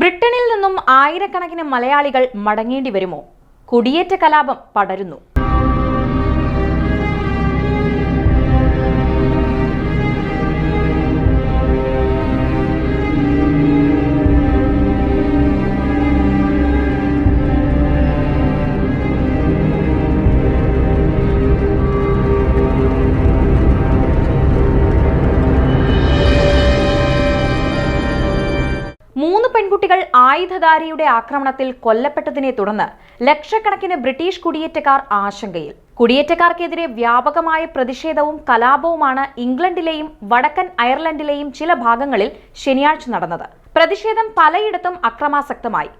ബ്രിട്ടനിൽ നിന്നും ആയിരക്കണക്കിന് മലയാളികൾ മടങ്ങേണ്ടി വരുമോ? കുടിയേറ്റ കലാപം പടരുന്നു. പെൺകുട്ടികൾ ആയുധധാരിയുടെ ആക്രമണത്തിൽ കൊല്ലപ്പെട്ടതിനെ തുടർന്ന് ലക്ഷക്കണക്കിന് ബ്രിട്ടീഷ് കുടിയേറ്റക്കാർ ആശങ്കയിൽ. കുടിയേറ്റക്കാർക്കെതിരെ വ്യാപകമായ പ്രതിഷേധവും കലാപവുമാണ് ഇംഗ്ലണ്ടിലെയും വടക്കൻ അയർലൻഡിലെയും ചില ഭാഗങ്ങളിൽ ശനിയാഴ്ച നടന്നത്. പ്രതിഷേധം പലയിടത്തും അക്രമാസക്തമായി.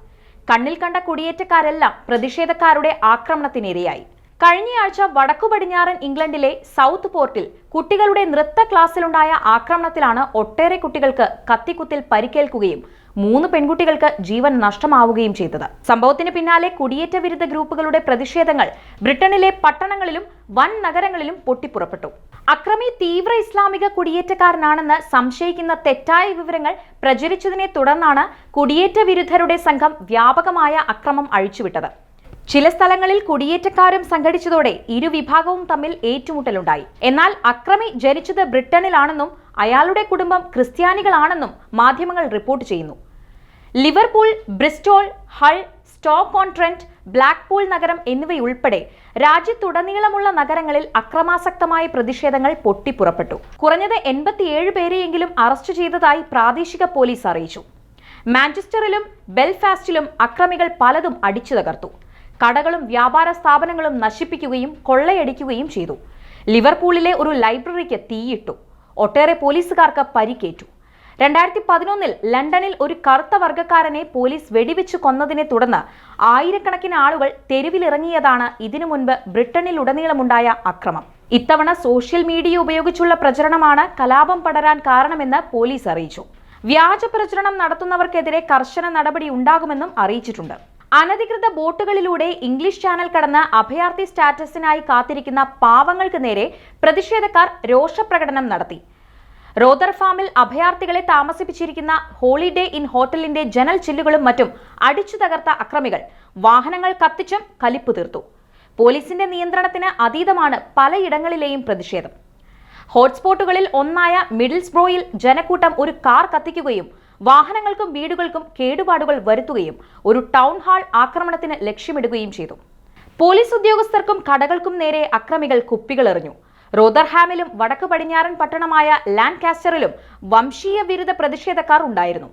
കണ്ണിൽ കണ്ട കുടിയേറ്റക്കാരെല്ലാം പ്രതിഷേധക്കാരുടെ ആക്രമണത്തിനിരയായി. കഴിഞ്ഞയാഴ്ച വടക്കു പടിഞ്ഞാറൻ ഇംഗ്ലണ്ടിലെ സൗത്ത് പോർട്ടിൽ കുട്ടികളുടെ നൃത്ത ക്ലാസ്സിലുണ്ടായ ആക്രമണത്തിലാണ് ഒട്ടേറെ കുട്ടികൾക്ക് കത്തിക്കുത്തിൽ പരിക്കേൽക്കുകയും മൂന്ന് പെൺകുട്ടികൾക്ക് ജീവൻ നഷ്ടമാവുകയും ചെയ്തത്. സംഭവത്തിന് പിന്നാലെ കുടിയേറ്റ വിരുദ്ധ ഗ്രൂപ്പുകളുടെ പ്രതിഷേധങ്ങൾ ബ്രിട്ടനിലെ പട്ടണങ്ങളിലും വൻ നഗരങ്ങളിലും പൊട്ടിപ്പുറപ്പെട്ടു. അക്രമി തീവ്ര ഇസ്ലാമിക കുടിയേറ്റക്കാരനാണെന്ന് സംശയിക്കുന്ന തെറ്റായ വിവരങ്ങൾ പ്രചരിച്ചതിനെ തുടർന്നാണ് കുടിയേറ്റ വിരുദ്ധരുടെ സംഘം വ്യാപകമായ അക്രമം അഴിച്ചുവിട്ടത്. ചില സ്ഥലങ്ങളിൽ കുടിയേറ്റക്കാരും സംഘടിച്ചതോടെ ഇരുവിഭാഗവും തമ്മിൽ ഏറ്റുമുട്ടലുണ്ടായി. എന്നാൽ അക്രമി ജനിച്ചത് ബ്രിട്ടനിലാണെന്നും അയാളുടെ കുടുംബം ക്രിസ്ത്യാനികളാണെന്നും മാധ്യമങ്ങൾ റിപ്പോർട്ട് ചെയ്യുന്നു. Liverpool Bristol Hull Stoke on Trent Blackpool നഗരം എന്നിവയുൾപ്പെടെ രാജ്യത്തുടനീളമുള്ള നഗരങ്ങളിൽ അക്രമാസക്തമായ പ്രതിഷേധങ്ങൾ പൊട്ടിപ്പുറപ്പെട്ടു. കുറഞ്ഞത് എൺപത്തിയേഴ് പേരെയെങ്കിലും അറസ്റ്റ് ചെയ്തതായി പ്രാദേശിക പോലീസ് അറിയിച്ചു. മാഞ്ചസ്റ്ററിലും ബെൽഫാസ്റ്റിലും അക്രമികൾ പലതും അടിച്ചു തകർത്തു. കടകളും വ്യാപാര സ്ഥാപനങ്ങളും നശിപ്പിക്കുകയും കൊള്ളയടിക്കുകയും ചെയ്തു. ലിവർപൂളിലെ ഒരു ലൈബ്രറിക്ക് തീയിട്ടു. ഒട്ടേറെ പോലീസുകാർക്ക് പരിക്കേറ്റു. രണ്ടായിരത്തി പതിനൊന്നിൽ ലണ്ടനിൽ ഒരു കറുത്ത വർഗക്കാരനെ പോലീസ് വെടിവെച്ചു കൊന്നതിനെ തുടർന്ന് ആയിരക്കണക്കിന് ആളുകൾ തെരുവിലിറങ്ങിയതാണ് ഇതിനു മുൻപ് ബ്രിട്ടനിൽ ഉടനീളമുണ്ടായ അക്രമം. ഇത്തവണ സോഷ്യൽ മീഡിയ ഉപയോഗിച്ചുള്ള പ്രചരണമാണ് കലാപം പടരാൻ കാരണമെന്ന് പോലീസ് അറിയിച്ചു. വ്യാജ പ്രചരണം നടത്തുന്നവർക്കെതിരെ കർശന നടപടി ഉണ്ടാകുമെന്നും അറിയിച്ചിട്ടുണ്ട്. അനധികൃത ബോട്ടുകളിലൂടെ ഇംഗ്ലീഷ് ചാനൽ കടന്ന് അഭയാർത്ഥി സ്റ്റാറ്റസിനായി കാത്തിരിക്കുന്ന പാവങ്ങൾക്ക് നേരെ പ്രതിഷേധക്കാർ രോഷപ്രകടനം നടത്തി. റോദർ ഫാമിൽ അഭയാർത്ഥികളെ താമസിപ്പിച്ചിരിക്കുന്ന ഹോളിഡേ ഇൻ ഹോട്ടലിന്റെ ജനൽ ചില്ലുകളും മറ്റും അടിച്ചു തകർത്ത അക്രമികൾ. വാഹനങ്ങൾ കത്തിച്ചും കലിപ്പ് തീർത്തു. പോലീസിന്റെ നിയന്ത്രണത്തിന് അതീതമാണ് പലയിടങ്ങളിലെയും പ്രതിഷേധം. ഹോട്ട്സ്പോട്ടുകളിൽ ഒന്നായ മിഡിൽസ്ബ്രോയിൽ ജനക്കൂട്ടം ഒരു കാർ കത്തിക്കുകയും വാഹനങ്ങൾക്കും വീടുകൾക്കും കേടുപാടുകൾ വരുത്തുകയും ഒരു ടൗൺ ഹാൾ ആക്രമണത്തിന് ലക്ഷ്യമിടുകയും ചെയ്തു. പോലീസ് ഉദ്യോഗസ്ഥർക്കും കടകൾക്കും നേരെ അക്രമികൾ കുപ്പികൾ എറിഞ്ഞു റോദർഹാമിലും വടക്ക് പടിഞ്ഞാറൻ പട്ടണമായ ലാൻകാസ്റ്ററിലും വംശീയ വിരുദ്ധ പ്രതിഷേധക്കാർ ഉണ്ടായിരുന്നു.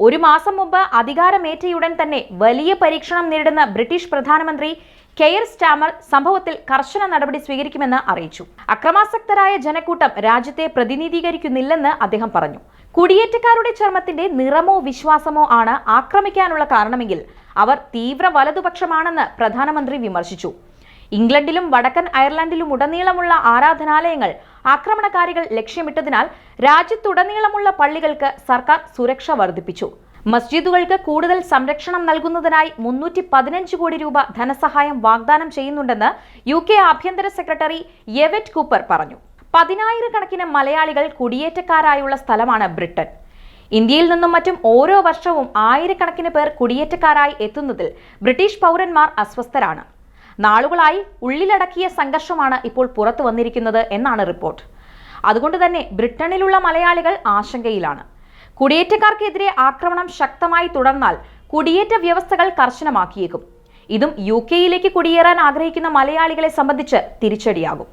ഒരു മാസം മുമ്പ് അധികാരമേറ്റയുടൻ തന്നെ വലിയ പരീക്ഷണം നേരിടുന്ന ബ്രിട്ടീഷ് പ്രധാനമന്ത്രി കെയർ സ്റ്റാമർ സംഭവത്തിൽ കർശന നടപടി സ്വീകരിക്കുമെന്ന് അറിയിച്ചു. അക്രമാസക്തരായ ജനക്കൂട്ടം രാജ്യത്തെ പ്രതിനിധീകരിക്കുന്നില്ലെന്ന് അദ്ദേഹം പറഞ്ഞു. കുടിയേറ്റക്കാരുടെ ചർമ്മത്തിന്റെ നിറമോ വിശ്വാസമോ ആണ് ആക്രമിക്കാനുള്ള കാരണമെങ്കിൽ അവർ തീവ്ര വലതുപക്ഷമാണെന്ന് പ്രധാനമന്ത്രി വിമർശിച്ചു. ഇംഗ്ലണ്ടിലും വടക്കൻ അയർലൻഡിലും ഉടനീളമുള്ള ആരാധനാലയങ്ങൾ ആക്രമണകാരികൾ ലക്ഷ്യമിട്ടതിനാൽ രാജ്യത്തുടനീളമുള്ള പള്ളികൾക്ക് സർക്കാർ സുരക്ഷ വർദ്ധിപ്പിച്ചു. മസ്ജിദുകൾക്ക് കൂടുതൽ സംരക്ഷണം നൽകുന്നതിനായി മുന്നൂറ്റി പതിനഞ്ച് കോടി രൂപ ധനസഹായം വാഗ്ദാനം ചെയ്യുന്നുണ്ടെന്ന് യു കെ ആഭ്യന്തര സെക്രട്ടറി യെവറ്റ് കൂപ്പർ പറഞ്ഞു. പതിനായിരക്കണക്കിന് മലയാളികൾ കുടിയേറ്റക്കാരായുള്ള സ്ഥലമാണ് ബ്രിട്ടൻ. ഇന്ത്യയിൽ നിന്നും മറ്റും ഓരോ വർഷവും ആയിരക്കണക്കിന് പേർ കുടിയേറ്റക്കാരായി എത്തുന്നതിൽ ബ്രിട്ടീഷ് പൗരന്മാർ അസ്വസ്ഥരാണ്. നാളുകളായി ഉള്ളിലടക്കിയ സംഘർഷമാണ് ഇപ്പോൾ പുറത്തു വന്നിരിക്കുന്നത് എന്നാണ് റിപ്പോർട്ട്. അതുകൊണ്ട് തന്നെ ബ്രിട്ടനിലുള്ള മലയാളികൾ ആശങ്കയിലാണ്. കുടിയേറ്റക്കാർക്കെതിരെ ആക്രമണം ശക്തമായി തുടർന്നാൽ കുടിയേറ്റ വ്യവസ്ഥകൾ കർശനമാക്കിയേക്കും. ഇതും യു കെയിലേക്ക് കുടിയേറാൻ ആഗ്രഹിക്കുന്ന മലയാളികളെ സംബന്ധിച്ച് തിരിച്ചടിയാകും.